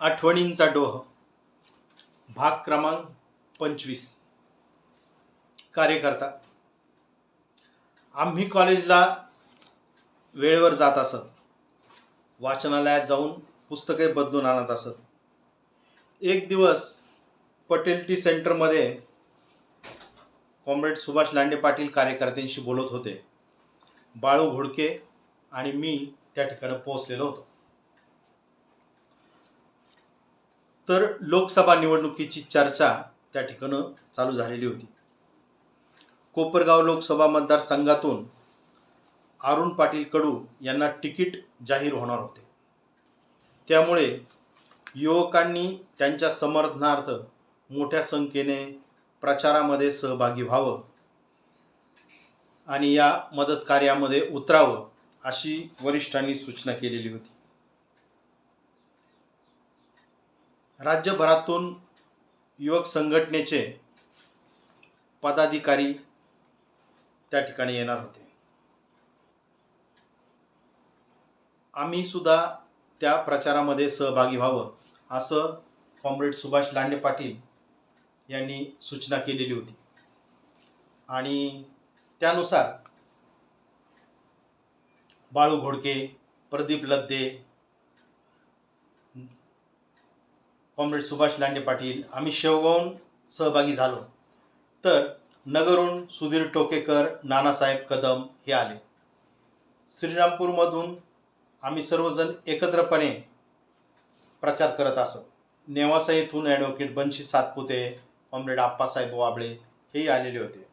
आठवणींचा डोह. भाग क्रमांक पंचवीस. कार्यकर्ता. आम्ही कॉलेजला वेळेवर जात असत. वाचनालयात जाऊन पुस्तके बदलून आणत असत. एक दिवस पटेल टी सेंटरमध्ये कॉम्रेड सुभाष लांडे पाटील कार्यकर्त्यांशी बोलत होते. बाळू घोडके आणि मी त्या ठिकाणी पोहोचलेलो होतो. तर लोकसभा निवडणुकीची चर्चा त्या ठिकाणं चालू झालेली होती. कोपरगाव लोकसभा मतदारसंघातून अरुण पाटील कडू यांना तिकीट जाहीर होणार होते. त्यामुळे युवकांनी त्यांच्या समर्थनार्थ मोठ्या संख्येने प्रचारामध्ये सहभागी व्हावं आणि या मदत कार्यामध्ये उतरावं अशी वरिष्ठांनी सूचना केलेली होती. राज्यभरातून युवक संघटनेचे पदाधिकारी त्या ठिकाणी येणार होते. आम्ही सुद्धा त्या प्रचारामध्ये सहभागी व्हावं असं कॉम्रेड सुभाष लांडे पाटील यांनी सूचना केलेली होती. आणि त्यानुसार बाळू घोडके प्रदीप लद्दे कॉम्रेड सुभाष लांडे पाटील आम्ही शेवगावून सहभागी झालो. तर नगरहून सुधीर टोकेकर नानासाहेब कदम हे आले. श्रीरामपूरमधून आम्ही सर्वजण एकत्रपणे प्रचार करत असत. नेवासा येथून ॲडव्होकेट बंशी सातपुते कॉम्रेड आप्पासाहेब वाबळे हेही आलेले होते.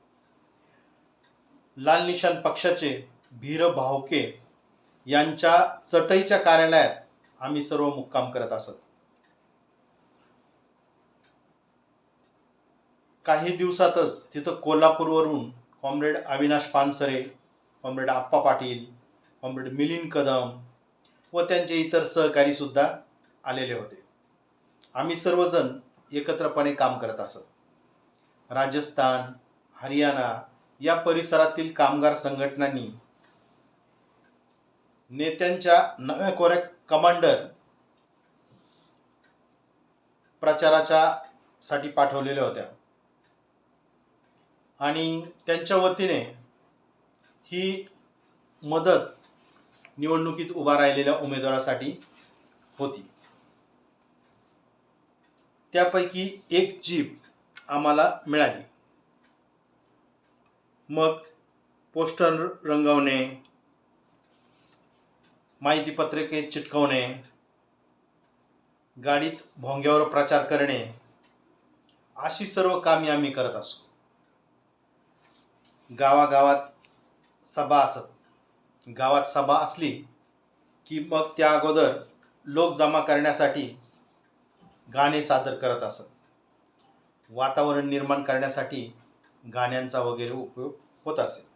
लाल निशान पक्षाचे भीर भावके यांच्या चटईच्या कार्यालयात आम्ही सर्व मुक्काम करत असत. काही दिवसातच तिथं कोल्हापूरवरून comrade Avinash Pansare comrade Appa Patil comrade Milind Kadam व त्यांचे इतर सहकारीसुद्धा आलेले होते. आम्ही सर्वजण एकत्रपणे काम करत असत. राजस्थान हरियाणा या परिसरातील कामगार संघटनांनी नेत्यांच्या नव्या कोऱ्या कमांडर प्रचाराच्या साठी पाठवलेल्या होत्या. आणि त्यांच्या वतीने ही मदत निवडणुकीत उभा राहिलेल्या उमेदवारासाठी होती. त्यापैकी एक जीप आम्हाला मिळाली. मग पोस्टर रंगवणे माहितीपत्रके चिटकवणे गाडीत भोंग्यावर प्रचार करणे अशी सर्व कामे आम्ही करत असू. गावागावात सभा असत. गावात सभा असली की मग त्या अगोदर लोक जमा करण्यासाठी गाणे सादर करत असत. वातावरण निर्माण करण्यासाठी गाण्यांचा वगैरे उपयोग होत असे.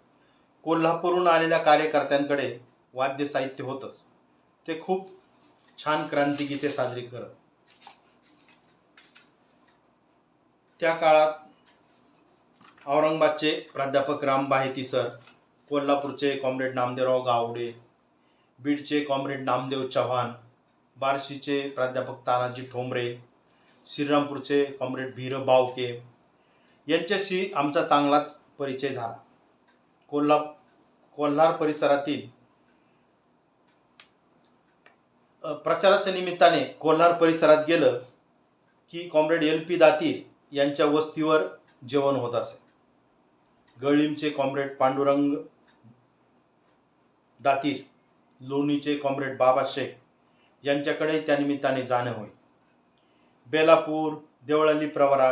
कोल्हापूरहून आलेल्या कार्यकर्त्यांकडे वाद्य साहित्य होतंच. ते खूप छान क्रांतिगीते साजरी करत. त्या काळात औरंगाबादचे प्राध्यापक राम बाहेती सर कोल्हापूरचे कॉम्रेड नामदेवराव गावडे बीडचे कॉम्रेड नामदेव चव्हाण बार्शीचे प्राध्यापक तानाजी ठोंबरे श्रीरामपूरचे कॉम्रेड भीर बावके यांच्याशी आमचा चांगलाच परिचय झाला. कोल्हा कोल्हार परिसरातील प्रचाराच्या निमित्ताने कोल्हार परिसरात गेलं की कॉम्रेड एल पी दातीर यांच्या वस्तीवर जेवण होत असे. गळीमचे कॉम्रेड पांडुरंग दातीर लोणीचे कॉम्रेड बाबा शेख यांच्याकडे त्या निमित्ताने जाणं होय. बेलापूर देवळाली प्रवरा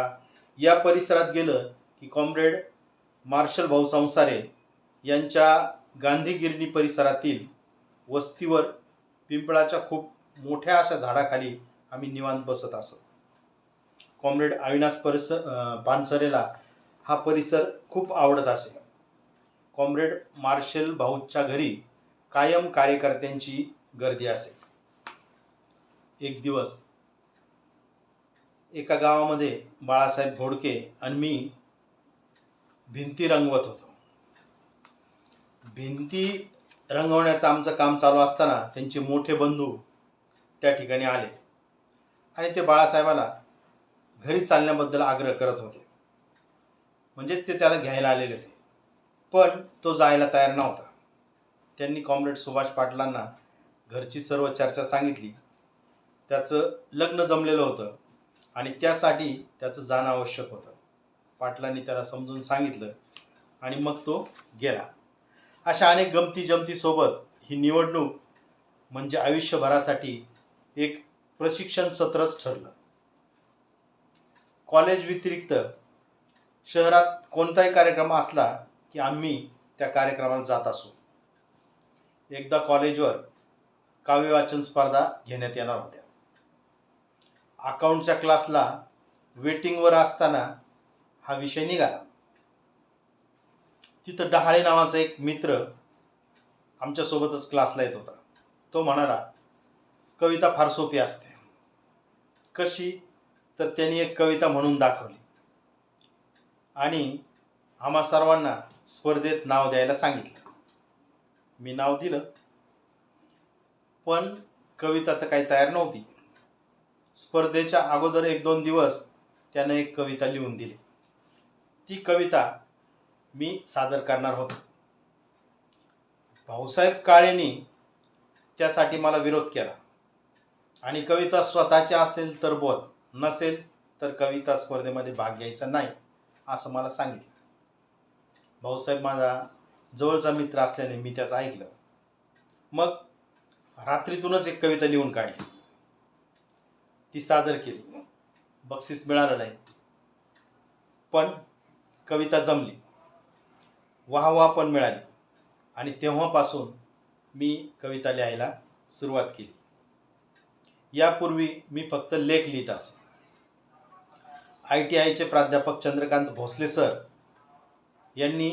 या परिसरात गेलं की कॉम्रेड मार्शल भाऊ संसारे यांच्या गांधीगिरणी परिसरातील वस्तीवर पिंपळाच्या खूप मोठ्या अशा झाडाखाली आम्ही निवांत बसत असत. कॉम्रेड अविनाश परिसर पानसरेला हा परिसर खूप आवडत असे. कॉम्रेड मार्शल भाऊच्या घरी कायम कार्यकर्त्यांची गर्दी असे. एक दिवस एका गावामध्ये बाळासाहेब घोडके आणि मी भिंती रंगवत होतो. भिंती रंगवण्याचं आमचं काम चालू असताना त्यांचे मोठे बंधू त्या ठिकाणी आले आणि ते बाळासाहेबाला घरी चालण्याबद्दल आग्रह करत होते. म्हणजेच ते त्याला घ्यायला आलेले होते. पण तो जायला तयार नव्हता. त्यांनी कॉम्रेड सुभाष पाटलांना घरची सर्व चर्चा सांगितली. त्याचं लग्न जमलेलं होतं आणि त्यासाठी त्याचं जाणं आवश्यक होतं. पाटलांनी त्याला समजून सांगितलं आणि मग तो गेला. अशा अनेक गमती जमतीसोबत ही निवडणूक म्हणजे आयुष्यभरासाठी एक प्रशिक्षण सत्रच ठरलं. कॉलेज व्यतिरिक्त शहरात कोणताही कार्यक्रम असला की आम्ही त्या कार्यक्रमाला जात असू. एकदा कॉलेजवर काव्यवाचन स्पर्धा घेण्यात येणार होत्या. अकाउंटच्या क्लासला वेटिंगवर असताना हा विषय निघाला. तिथं डहाळे नावाचा एक मित्र आमच्यासोबतच क्लासला येत होता. तो म्हणाला कविता फार सोपी असते. कशी? तर त्यांनी एक कविता म्हणून दाखवली. आणि आम्हा सर्वांना स्पर्धेत नाव द्यायला सांगितलं. मी नाव दिलं. पण कविता तर काही तयार नव्हती. स्पर्धेच्या अगोदर एक दोन दिवस त्यानं एक कविता लिहून दिली. ती कविता मी सादर करणार होतो. भाऊसाहेब काळेंनी त्यासाठी मला विरोध केला. आणि कविता स्वतःची असेल तर बोल नसेल तर कविता स्पर्धेमध्ये भाग घ्यायचा नाही. असं मला सांगितलं. भाऊसाहेब माझा जवळचा मित्र असल्याने मी त्याचं ऐकलं. मग रात्रीतूनच एक कविता लिहून काढली. ती सादर केली. बक्षीस मिळालं नाही. पण कविता जमली. वाहवा पण मिळाली. आणि तेव्हापासून मी कविता लिहायला सुरुवात केली. यापूर्वी मी फक्त लेख लिहित असे. आय टी आयचे प्राध्यापक चंद्रकांत भोसले सर यांनी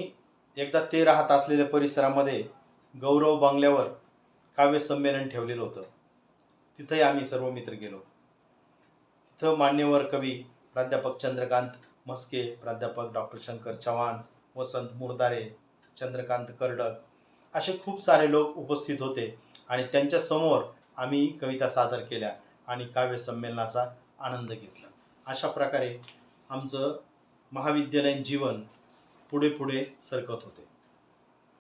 एकदा ते राहत असलेल्या परिसरामध्ये गौरव बंगल्यावर काव्य संमेलन ठेवलेलं होतं. तिथंही आम्ही सर्व मित्र गेलो. तिथं मान्यवर कवी प्राध्यापक चंद्रकांत म्हस्के प्राध्यापक डॉक्टर शंकर चव्हाण वसंत मुरदारे चंद्रकांत कर्डक असे खूप सारे लोक उपस्थित होते आणि त्यांच्यासमोर आम्ही कविता सादर केल्या आणि काव्य संमेलनाचा आनंद घेतला. अशा प्रकारे आमचं महाविद्यालयीन जीवन पुढे पुढे सरकत होते.